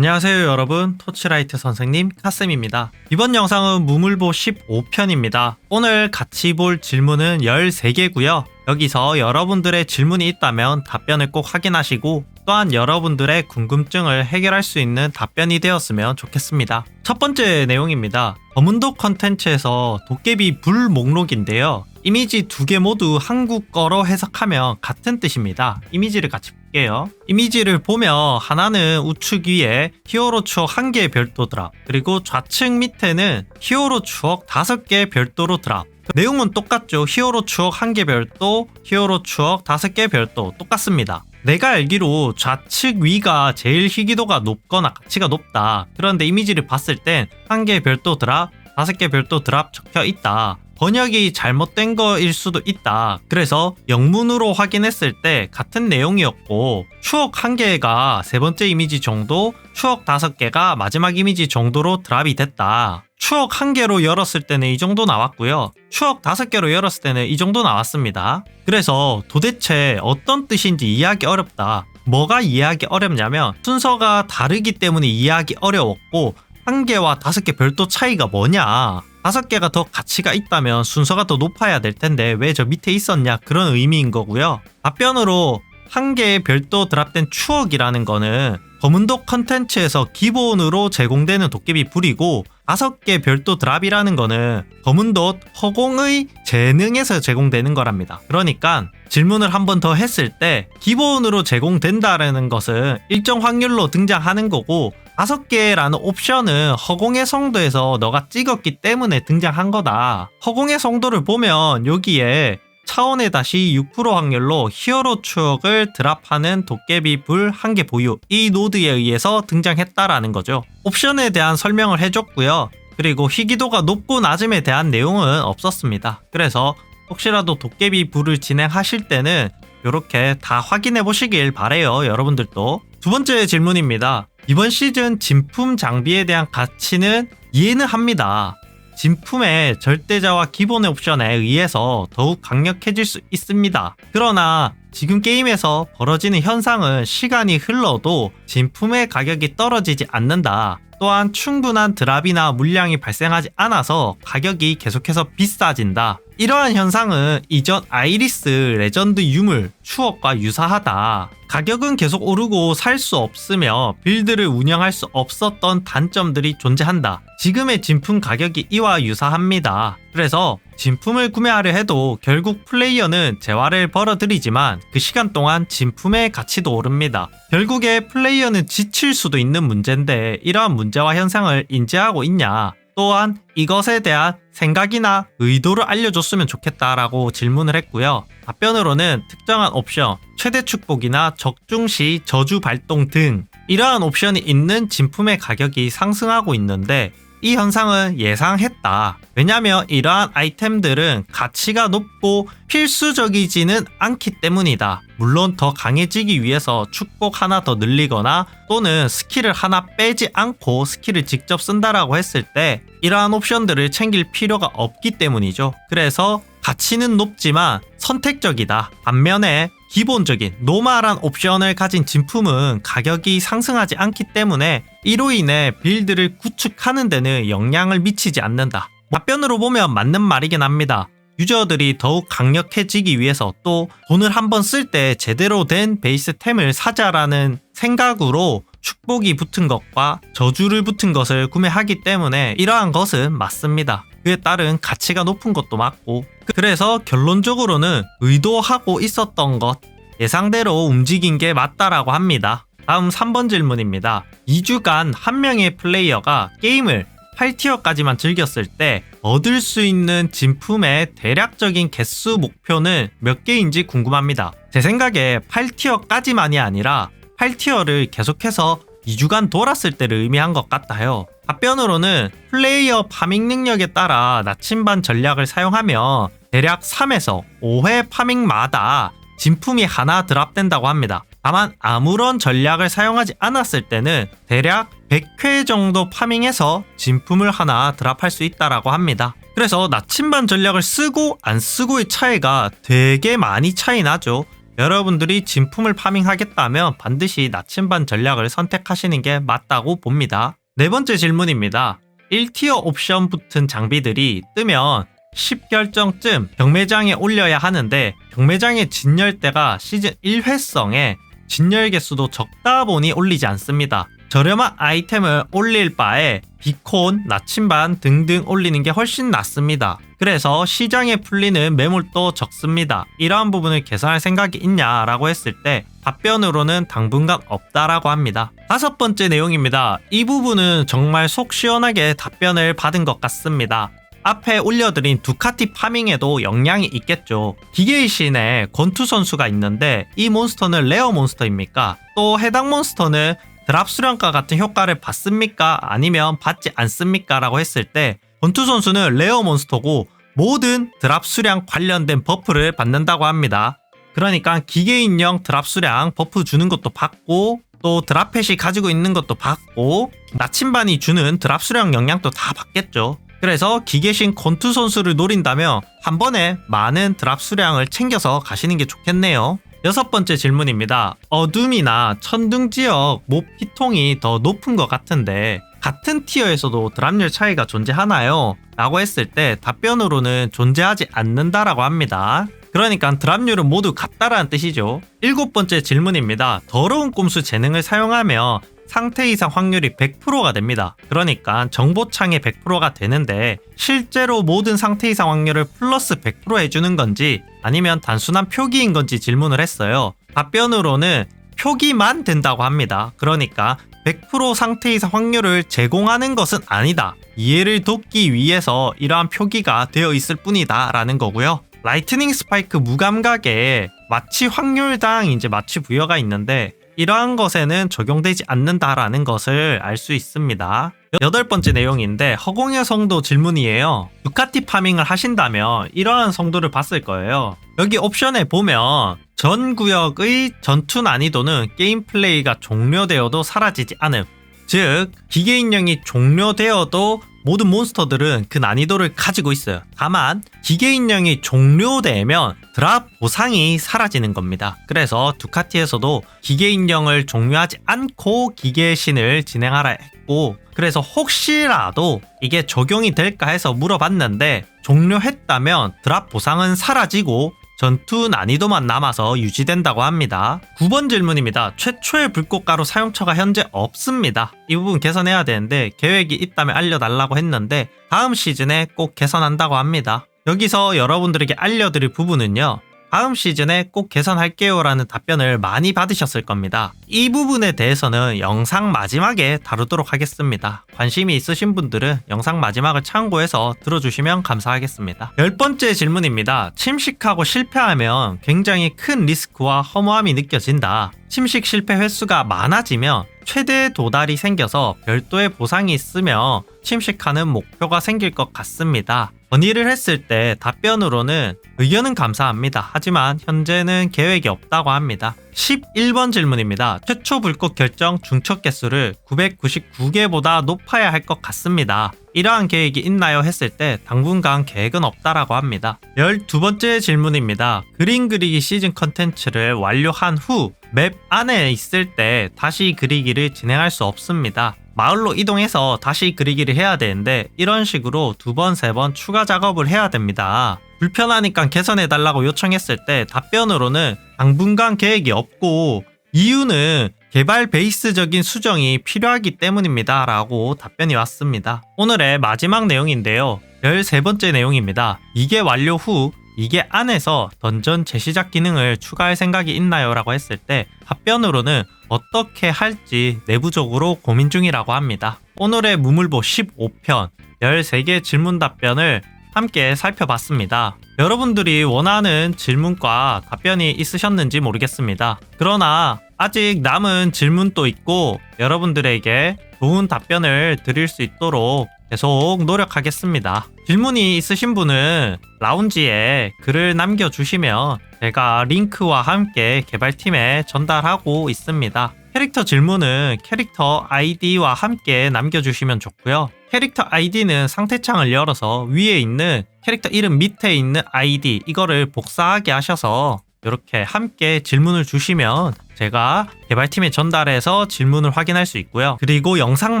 안녕하세요 여러분. 토치라이트 선생님 카쌤입니다. 이번 영상은 무물보 15편입니다. 오늘 같이 볼 질문은 13개고요. 여기서 여러분들의 질문이 있다면 답변을 꼭 확인하시고 또한 여러분들의 궁금증을 해결할 수 있는 답변이 되었으면 좋겠습니다. 첫 번째 내용입니다. 검은도 컨텐츠에서 도깨비 불 목록인데요. 이미지 두 개 모두 한국어로 해석하면 같은 뜻입니다. 이미지를 같이 볼게요. 이미지를 보면 하나는 우측 위에 히어로 추억 한 개의 별도 드랍, 그리고 좌측 밑에는 히어로 추억 다섯 개 별도로 드랍. 내용은 똑같죠. 히어로 추억 한개 별도, 히어로 추억 다섯 개 별도 똑같습니다. 내가 알기로 좌측 위가 제일 희귀도가 높거나 가치가 높다. 그런데 이미지를 봤을 땐한개 별도 드랍, 다섯 개 별도 드랍 적혀 있다. 번역이 잘못된 거일 수도 있다. 그래서 영문으로 확인했을 때 같은 내용이었고 추억 한 개가 세 번째 이미지 정도, 추억 다섯 개가 마지막 이미지 정도로 드랍이 됐다. 추억 한 개로 열었을 때는 이 정도 나왔고요. 추억 다섯 개로 열었을 때는 이 정도 나왔습니다. 그래서 도대체 어떤 뜻인지 이해하기 어렵다. 뭐가 이해하기 어렵냐면 순서가 다르기 때문에 이해하기 어려웠고 한 개와 다섯 개 별도 차이가 뭐냐? 다섯 개가 더 가치가 있다면 순서가 더 높아야 될 텐데 왜 저 밑에 있었냐 그런 의미인 거고요. 답변으로 한 개의 별도 드랍된 추억이라는 거는 검은독 컨텐츠에서 기본으로 제공되는 도깨비 불이고 다섯 개 별도 드랍이라는 거는 검은독 허공의 재능에서 제공되는 거랍니다. 그러니까 질문을 한 번 더 했을 때 기본으로 제공된다라는 것은 일정 확률로 등장하는 거고 다섯 개라는 옵션은 허공의 성도에서 너가 찍었기 때문에 등장한 거다. 허공의 성도를 보면 여기에 차원의 다시 6% 확률로 히어로 추억을 드랍하는 도깨비 불 한 개 보유 이 노드에 의해서 등장했다라는 거죠. 옵션에 대한 설명을 해줬고요. 그리고 희귀도가 높고 낮음에 대한 내용은 없었습니다. 그래서 혹시라도 도깨비 불을 진행하실 때는 이렇게 다 확인해 보시길 바래요 여러분들도 두 번째 질문입니다 이번 시즌 진품 장비에 대한 가치는 이해는 합니다 진품의 절대자와 기본의 옵션에 의해서 더욱 강력해질 수 있습니다 그러나 지금 게임에서 벌어지는 현상은 시간이 흘러도 진품의 가격이 떨어지지 않는다 또한 충분한 드랍이나 물량이 발생하지 않아서 가격이 계속해서 비싸진다. 이러한 현상은 이전 아이리스 레전드 유물 추억과 유사하다. 가격은 계속 오르고 살 수 없으며 빌드를 운영할 수 없었던 단점들이 존재한다. 지금의 진품 가격이 이와 유사합니다. 그래서 진품을 구매하려 해도 결국 플레이어는 재화를 벌어들이지만 그 시간 동안 진품의 가치도 오릅니다. 결국에 플레이어는 지칠 수도 있는 문제인데 이러한 문제와 현상을 인지하고 있냐? 또한 이것에 대한 생각이나 의도를 알려줬으면 좋겠다라고 질문을 했고요. 답변으로는 특정한 옵션, 최대 축복이나 적중시 저주 발동 등 이러한 옵션이 있는 진품의 가격이 상승하고 있는데 이 현상은 예상했다. 왜냐면 이러한 아이템들은 가치가 높고 필수적이지는 않기 때문이다. 물론 더 강해지기 위해서 축복 하나 더 늘리거나 또는 스킬을 하나 빼지 않고 스킬을 직접 쓴다라고 했을 때 이러한 옵션들을 챙길 필요가 없기 때문이죠. 그래서 가치는 높지만 선택적이다. 반면에 기본적인 노멀한 옵션을 가진 진품은 가격이 상승하지 않기 때문에 이로 인해 빌드를 구축하는 데는 영향을 미치지 않는다. 답변으로 보면 맞는 말이긴 합니다. 유저들이 더욱 강력해지기 위해서 또 돈을 한번 쓸 때 제대로 된 베이스템을 사자라는 생각으로 축복이 붙은 것과 저주를 붙은 것을 구매하기 때문에 이러한 것은 맞습니다. 그에 따른 가치가 높은 것도 맞고 그래서 결론적으로는 의도하고 있었던 것 예상대로 움직인 게 맞다라고 합니다. 다음 3번 질문입니다. 2주간 한 명의 플레이어가 게임을 8티어까지만 즐겼을 때 얻을 수 있는 진품의 대략적인 개수 목표는 몇 개인지 궁금합니다. 제 생각에 8티어까지만이 아니라 8티어를 계속해서 2주간 돌았을 때를 의미한 것 같아요. 답변으로는 플레이어 파밍 능력에 따라 나침반 전략을 사용하면 대략 3에서 5회 파밍마다 진품이 하나 드랍된다고 합니다. 다만 아무런 전략을 사용하지 않았을 때는 대략 100회 정도 파밍해서 진품을 하나 드랍할 수 있다라고 합니다. 그래서 나침반 전략을 쓰고 안 쓰고의 차이가 되게 많이 차이 나죠. 여러분들이 진품을 파밍하겠다면 반드시 나침반 전략을 선택하시는 게 맞다고 봅니다. 네 번째 질문입니다. 1티어 옵션 붙은 장비들이 뜨면 10결정쯤 경매장에 올려야 하는데 경매장의 진열대가 시즌 1회성에 진열 개수도 적다 보니 올리지 않습니다. 저렴한 아이템을 올릴 바에 비콘, 나침반 등등 올리는 게 훨씬 낫습니다. 그래서 시장에 풀리는 매물도 적습니다. 이러한 부분을 개선할 생각이 있냐라고 했을 때 답변으로는 당분간 없다라고 합니다. 다섯 번째 내용입니다. 이 부분은 정말 속 시원하게 답변을 받은 것 같습니다. 앞에 올려드린 두카티 파밍에도 영향이 있겠죠. 기계의 신에 권투 선수가 있는데 이 몬스터는 레어 몬스터입니까? 또 해당 몬스터는 드랍 수량과 같은 효과를 받습니까? 아니면 받지 않습니까? 라고 했을 때 권투 선수는 레어 몬스터고 모든 드랍 수량 관련된 버프를 받는다고 합니다. 그러니까 기계 인형 드랍 수량 버프 주는 것도 받고 또 드랍펫이 가지고 있는 것도 받고 나침반이 주는 드랍 수량 영향도 다 받겠죠. 그래서 기계신 권투 선수를 노린다면 한 번에 많은 드랍 수량을 챙겨서 가시는 게 좋겠네요. 여섯 번째 질문입니다. 어둠이나 천둥 지역 몹 피통이 더 높은 것 같은데 같은 티어에서도 드랍률 차이가 존재하나요? 라고 했을 때 답변으로는 존재하지 않는다라고 합니다. 그러니까 드랍률은 모두 같다라는 뜻이죠. 일곱 번째 질문입니다. 더러운 꼼수 재능을 사용하며 상태 이상 확률이 100%가 됩니다. 그러니까 정보창에 100%가 되는데 실제로 모든 상태 이상 확률을 플러스 100% 해주는 건지 아니면 단순한 표기인 건지 질문을 했어요. 답변으로는 표기만 된다고 합니다. 그러니까 100% 상태 이상 확률을 제공하는 것은 아니다. 이해를 돕기 위해서 이러한 표기가 되어 있을 뿐이다 라는 거고요. 라이트닝 스파이크 무감각에 마취 확률당 이제 마취 부여가 있는데 이러한 것에는 적용되지 않는다라는 것을 알 수 있습니다. 여덟 번째 내용인데 허공의 성도 질문이에요. 두카티 파밍을 하신다면 이러한 성도를 봤을 거예요. 여기 옵션에 보면 전 구역의 전투 난이도는 게임 플레이가 종료되어도 사라지지 않음. 즉 기계 인형이 종료되어도 모든 몬스터들은 그 난이도를 가지고 있어요. 다만 기계 인형이 종료되면 드랍 보상이 사라지는 겁니다. 그래서 두카티에서도 기계 인형을 종료하지 않고 기계 신을 진행하라 했고 그래서 혹시라도 이게 적용이 될까 해서 물어봤는데 종료했다면 드랍 보상은 사라지고 전투 난이도만 남아서 유지된다고 합니다. 9번 질문입니다. 최초의 불꽃가루 사용처가 현재 없습니다. 이 부분 개선해야 되는데 계획이 있다면 알려달라고 했는데 다음 시즌에 꼭 개선한다고 합니다. 여기서 여러분들에게 알려드릴 부분은요. 다음 시즌에 꼭 개선할게요 라는 답변을 많이 받으셨을 겁니다. 이 부분에 대해서는 영상 마지막에 다루도록 하겠습니다. 관심이 있으신 분들은 영상 마지막을 참고해서 들어주시면 감사하겠습니다. 열 번째 질문입니다. 침식하고 실패하면 굉장히 큰 리스크와 허무함이 느껴진다. 침식 실패 횟수가 많아지면 최대 도달이 생겨서 별도의 보상이 있으며 침식하는 목표가 생길 것 같습니다. 건의를 했을 때 답변으로는 의견은 감사합니다. 하지만 현재는 계획이 없다고 합니다. 11번 질문입니다. 최초 불꽃 결정 중첩 개수를 999개보다 높아야 할 것 같습니다. 이러한 계획이 있나요? 했을 때 당분간 계획은 없다라고 합니다. 12번째 질문입니다. 그림 그리기 시즌 컨텐츠를 완료한 후 맵 안에 있을 때 다시 그리기를 진행할 수 없습니다. 마을로 이동해서 다시 그리기를 해야 되는데 이런 식으로 두 번, 세 번 추가 작업을 해야 됩니다. 불편하니까 개선해달라고 요청했을 때 답변으로는 당분간 계획이 없고 이유는 개발 베이스적인 수정이 필요하기 때문입니다. 라고 답변이 왔습니다. 오늘의 마지막 내용인데요. 13번째 내용입니다. 이게 완료 후 이게 안에서 던전 재시작 기능을 추가할 생각이 있나요? 라고 했을 때 답변으로는 어떻게 할지 내부적으로 고민 중이라고 합니다. 오늘의 무물보 15편 13개 질문 답변을 함께 살펴봤습니다. 여러분들이 원하는 질문과 답변이 있으셨는지 모르겠습니다. 그러나 아직 남은 질문도 있고 여러분들에게 좋은 답변을 드릴 수 있도록 계속 노력하겠습니다. 질문이 있으신 분은 라운지에 글을 남겨주시면 제가 링크와 함께 개발팀에 전달하고 있습니다. 캐릭터 질문은 캐릭터 아이디와 함께 남겨주시면 좋고요. 캐릭터 아이디는 상태창을 열어서 위에 있는 캐릭터 이름 밑에 있는 아이디 이거를 복사하게 하셔서 이렇게 함께 질문을 주시면 제가 개발팀에 전달해서 질문을 확인할 수 있고요. 그리고 영상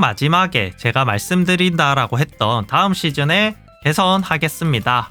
마지막에 제가 말씀드린다라고 했던 다음 시즌에 개선하겠습니다.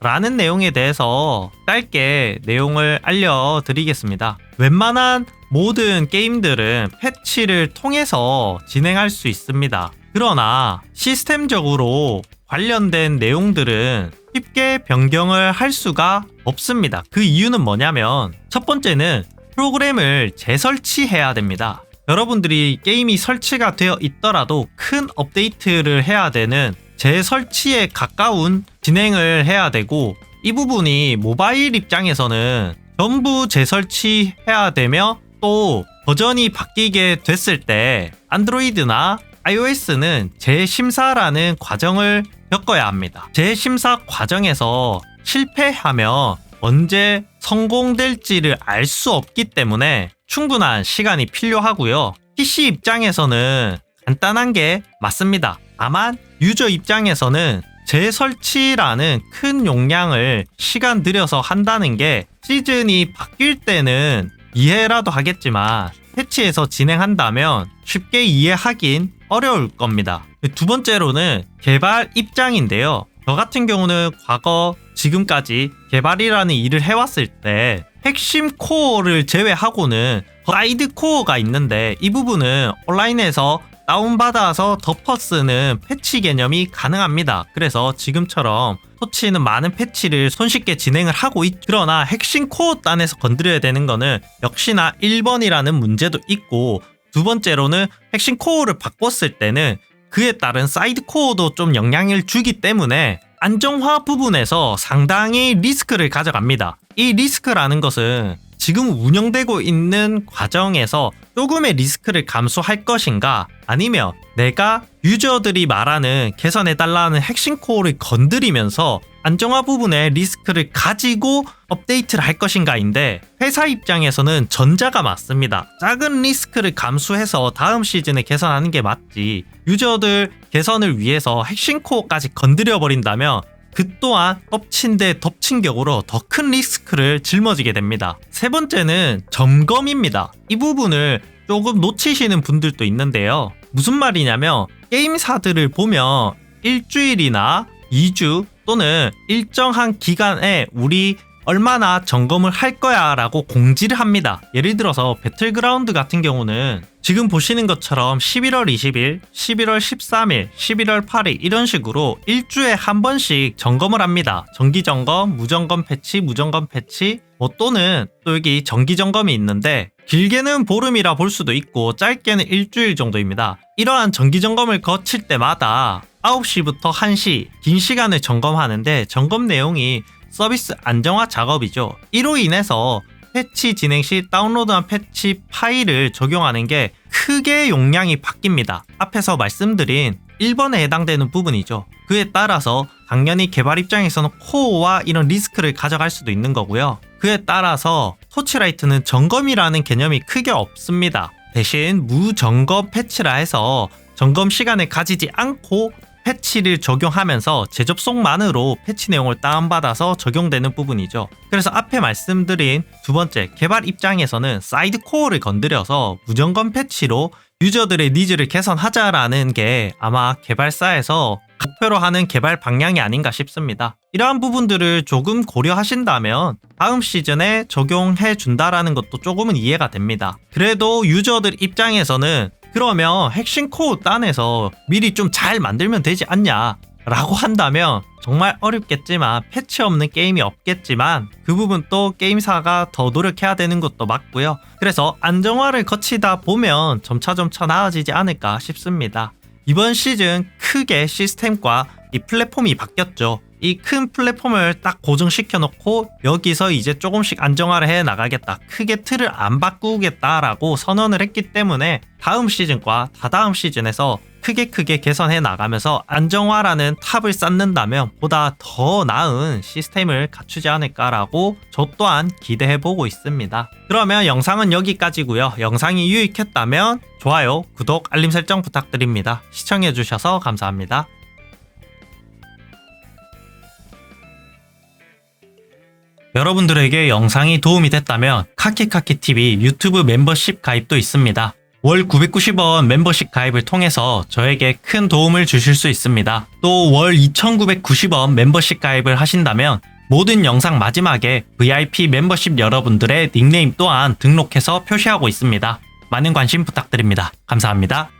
라는 내용에 대해서 짧게 내용을 알려드리겠습니다. 웬만한 모든 게임들은 패치를 통해서 진행할 수 있습니다. 그러나 시스템적으로 관련된 내용들은 쉽게 변경을 할 수가 없습니다. 그 이유는 뭐냐면 첫 번째는 프로그램을 재설치해야 됩니다. 여러분들이 게임이 설치가 되어 있더라도 큰 업데이트를 해야 되는 재설치에 가까운 진행을 해야 되고 이 부분이 모바일 입장에서는 전부 재설치해야 되며 또 버전이 바뀌게 됐을 때 안드로이드나 iOS는 재심사라는 과정을 겪어야 합니다. 재심사 과정에서 실패하면 언제 성공될지를 알 수 없기 때문에 충분한 시간이 필요하고요. PC 입장에서는 간단한 게 맞습니다. 다만 유저 입장에서는 재설치라는 큰 용량을 시간 들여서 한다는 게 시즌이 바뀔 때는 이해라도 하겠지만 패치에서 진행한다면 쉽게 이해하긴 어려울 겁니다. 두 번째로는 개발 입장인데요. 저 같은 경우는 과거 지금까지 개발이라는 일을 해왔을 때 핵심 코어를 제외하고는 사이드 코어가 있는데 이 부분은 온라인에서 다운받아서 덮어 쓰는 패치 개념이 가능합니다. 그래서 지금처럼 토치는 많은 패치를 손쉽게 진행을 하고 있. 그러나 핵심 코어 단에서 건드려야 되는 거는 역시나 1번이라는 문제도 있고 두 번째로는 핵심 코어를 바꿨을 때는 그에 따른 사이드 코어도 좀 영향을 주기 때문에 안정화 부분에서 상당히 리스크를 가져갑니다. 이 리스크라는 것은 지금 운영되고 있는 과정에서 조금의 리스크를 감수할 것인가 아니면 내가 유저들이 말하는 개선해달라는 핵심 코어를 건드리면서 안정화 부분에 리스크를 가지고 업데이트를 할 것인가인데 회사 입장에서는 전자가 맞습니다. 작은 리스크를 감수해서 다음 시즌에 개선하는 게 맞지 유저들 개선을 위해서 핵심 코어까지 건드려 버린다면 그 또한 덮친 데 덮친 격으로 더 큰 리스크를 짊어지게 됩니다. 세 번째는 점검입니다. 이 부분을 조금 놓치시는 분들도 있는데요. 무슨 말이냐면 게임사들을 보면 일주일이나 2주 또는 일정한 기간에 우리 얼마나 점검을 할 거야 라고 공지를 합니다. 예를 들어서 배틀그라운드 같은 경우는 지금 보시는 것처럼 11월 20일, 11월 13일, 11월 8일 이런 식으로 일주에 한 번씩 점검을 합니다. 정기 점검, 무점검 패치, 무점검 패치, 뭐 또는 또 여기 정기 점검이 있는데 길게는 보름이라 볼 수도 있고 짧게는 일주일 정도입니다. 이러한 정기 점검을 거칠 때마다 9시부터 1시 긴 시간을 점검하는데 점검 내용이 서비스 안정화 작업이죠. 이로 인해서 패치 진행 시 다운로드한 패치 파일을 적용하는 게 크게 용량이 바뀝니다. 앞에서 말씀드린 1번에 해당되는 부분이죠. 그에 따라서 당연히 개발 입장에서는 코어와 이런 리스크를 가져갈 수도 있는 거고요. 그에 따라서 토치라이트는 점검이라는 개념이 크게 없습니다. 대신 무점검 패치라 해서 점검 시간을 가지지 않고 패치를 적용하면서 재접속만으로 패치 내용을 다운받아서 적용되는 부분이죠. 그래서 앞에 말씀드린 두 번째 개발 입장에서는 사이드 코어를 건드려서 무점검 패치로 유저들의 니즈를 개선하자라는 게 아마 개발사에서 목표로 하는 개발 방향이 아닌가 싶습니다. 이러한 부분들을 조금 고려하신다면 다음 시즌에 적용해 준다라는 것도 조금은 이해가 됩니다. 그래도 유저들 입장에서는 그러면 핵심 코어 딴에서 미리 좀 잘 만들면 되지 않냐 라고 한다면 정말 어렵겠지만 패치 없는 게임이 없겠지만 그 부분 또 게임사가 더 노력해야 되는 것도 맞고요. 그래서 안정화를 거치다 보면 점차점차 나아지지 않을까 싶습니다. 이번 시즌 크게 시스템과 이 플랫폼이 바뀌었죠. 이 큰 플랫폼을 딱 고정시켜 놓고 여기서 이제 조금씩 안정화를 해 나가겠다. 크게 틀을 안 바꾸겠다라고 선언을 했기 때문에 다음 시즌과 다다음 시즌에서 크게 크게 개선해 나가면서 안정화라는 탑을 쌓는다면 보다 더 나은 시스템을 갖추지 않을까라고 저 또한 기대해 보고 있습니다. 그러면 영상은 여기까지고요. 영상이 유익했다면 좋아요, 구독, 알림 설정 부탁드립니다. 시청해 주셔서 감사합니다. 여러분들에게 영상이 도움이 됐다면 카키카키TV 유튜브 멤버십 가입도 있습니다. 월 990원 멤버십 가입을 통해서 저에게 큰 도움을 주실 수 있습니다. 또 월 2990원 멤버십 가입을 하신다면 모든 영상 마지막에 VIP 멤버십 여러분들의 닉네임 또한 등록해서 표시하고 있습니다. 많은 관심 부탁드립니다. 감사합니다.